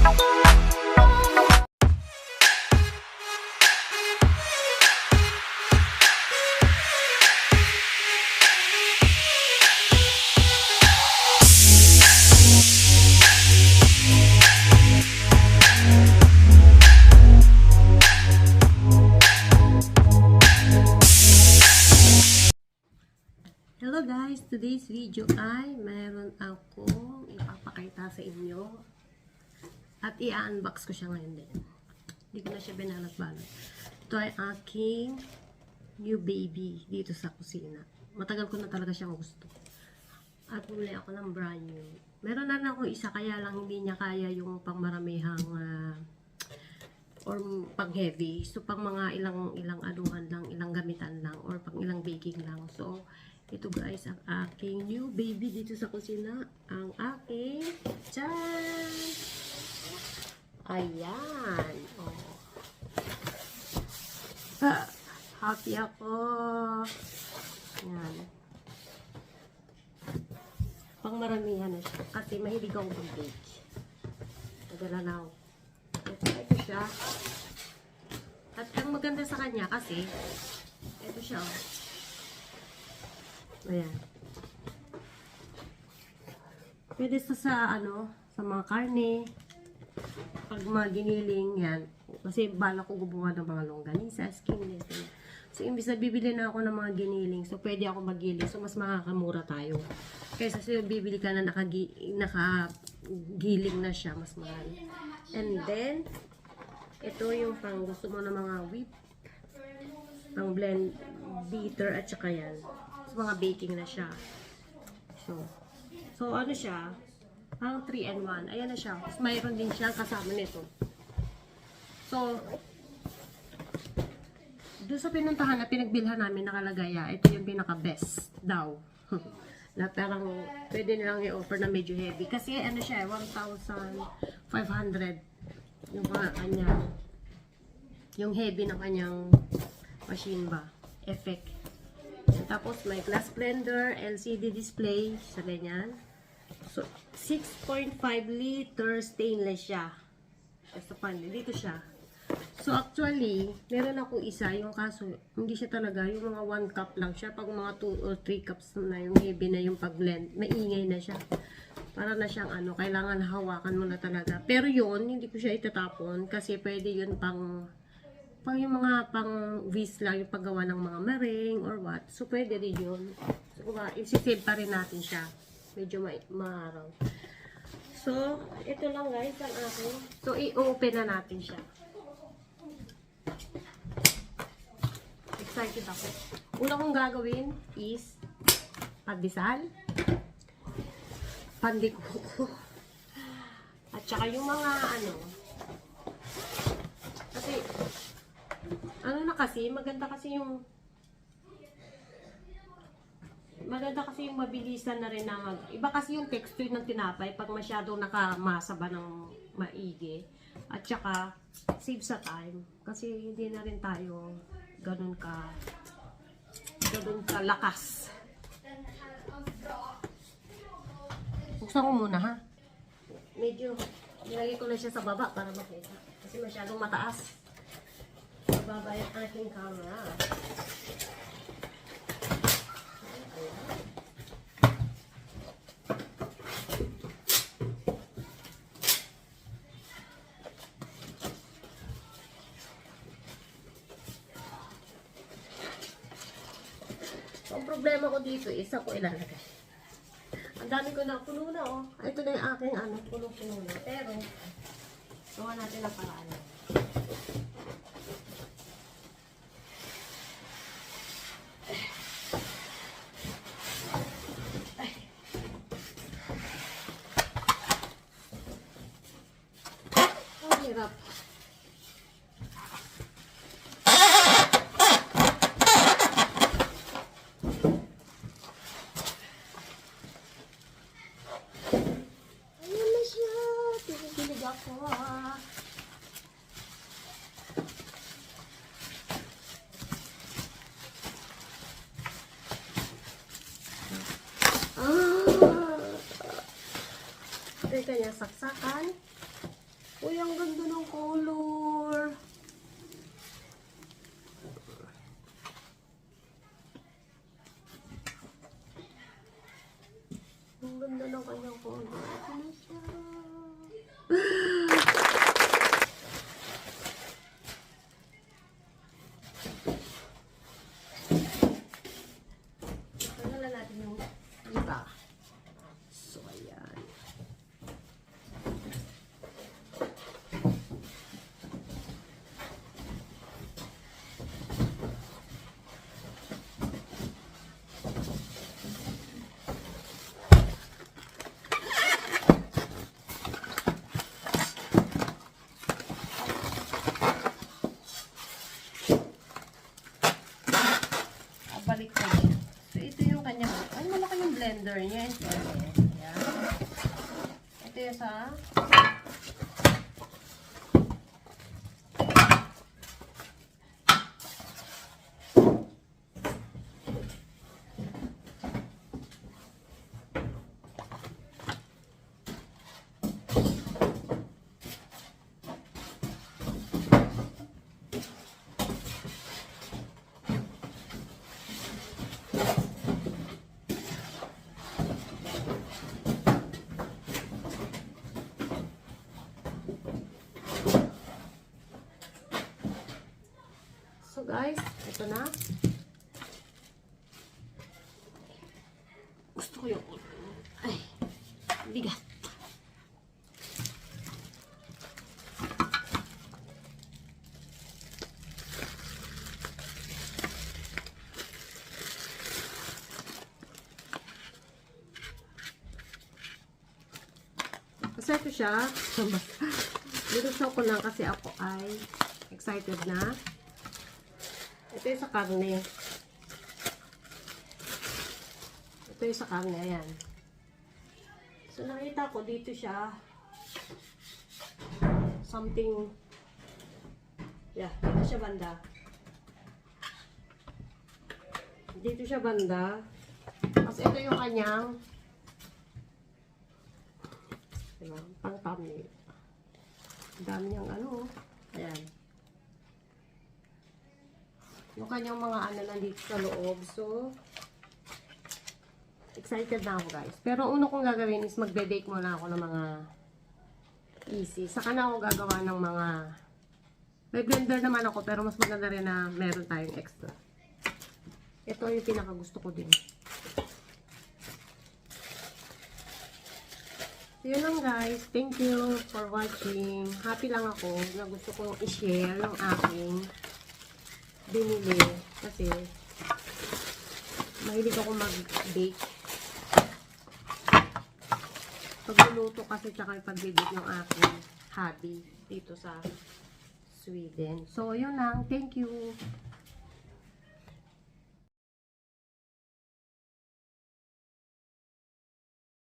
Hello guys! Today's video ay meron akong ipapakita sa inyo at i-unbox ko siya ngayon din. Hindi ko na siya binalot-balot. Ito ay aking new baby dito sa kusina. Matagal ko na talaga siyang gusto. At bumili ako ng brand new. Meron na lang ako isa kaya lang hindi niya kaya yung pangmaramihang ah, or pang heavy. So pang mga ilang ilang anuhan lang, ilang gamitan lang or pang ilang baking lang. So ito guys ang aking new baby dito sa kusina. Ang aking chan. Ayan. Oh. Happy ako. Yan. Pang maramihan na siya. Kasi mahilig ako mag-bake. Nadala na ako. Ito, ito siya. At ang maganda sa kanya kasi, ito siya. Oh. Ayan. Pwede sa sa ano, sa mga karne. Pag mga giniling, yan. Kasi bala ko gumawa ng mga longganisa, skinless. So, imbis na bibili na ako ng mga giniling, so pwede ako magiling. So, mas makakamura tayo. Kaysa sa bibili ka na nakagi, nakagiling na siya, mas mahal. And then, ito yung pang gusto mo ng mga whip, pang blend, bitter, at saka yan. So, mga baking na siya. So, so ano siya? Parang 3 and 1. Ayan na siya. Mayroon din siya kasama nito. So, doon sa pinuntahan na pinagbilhan namin nakalagay, ito yung pinaka-best daw. na parang pwede nilang i-offer na medyo heavy. Kasi ano siya, 1,500 yung mga kanya yung heavy ng kanyang machine ba effect tapos may glass blender LCD display sa ganyan so 6.5 liter stainless siya sa pan dito siya so actually meron ako isa yung kaso hindi siya talaga yung mga 1 cup lang siya pag mga 2 or 3 cups na yung heavy na yung pag blend maingay na siya para na siyang ano, kailangan hawakan mo na talaga. Pero yun, hindi ko siya itatapon kasi pwede yun pang pang yung mga pang vis lang, yung paggawa ng mga meringue or what. So, pwede rin yun. So, isisave pa rin natin siya. Medyo ma maaraw. So, ito lang guys ang akin. So, i-open na natin siya. Excited ako. Una kong gagawin is pagdisal pandikuko. At saka yung mga ano, kasi, ano na kasi, maganda kasi yung, maganda kasi yung mabilisan na rin na mag, iba kasi yung texture ng tinapay pag masyadong nakamasa ba ng maigi. At saka, save sa time. Kasi hindi na rin tayo ganun ka, ganun ka lakas. Buksan ko muna ha. Medyo nilagay ko na siya sa baba para makita. Kasi masyadong mataas. Sa baba yung aking camera. Ang problema ko dito is ako ilalagay. Ang dami ko na puno na oh. Ito na yung aking ano, puno-puno na. Pero, gawa natin ang paraan. Hirap. Ayun na siya. Ah. Ah. Saksakan. Ang ganda ng color. Ang ganda ng kanyang color. Ito na siya. Pagkala natin yung iba. So, ayan. Balik ko din. So, ito yung kanyang, ay, malaki yung blender niya. Ayan. Ito yung sa, So guys, ito na. Gusto ko yung ay bigat. Kasi ito siya. Binusok ko lang kasi ako ay excited na. Ito yung sa karne. Ito yung sa karne, ayan. So, nakita ko dito siya. Something. Yeah, dito siya banda. Dito siya banda. Kasi ito yung kanyang diba, pang thumbnail. Ang dami niyang ano. Ayan yung kanyang mga ano nandito sa loob. So, excited na ako guys. Pero uno kong gagawin is magbe-bake muna ako ng mga easy. Saka na ako gagawa ng mga may blender naman ako pero mas maganda rin na meron tayong extra. Ito yung pinaka gusto ko din. So, yun lang guys. Thank you for watching. Happy lang ako na gusto kong i-share yung aking binili kasi mahilig ako mag-bake. Pagluluto kasi tsaka pag-bake ng aking hobby dito sa Sweden. So, yun lang. Thank you.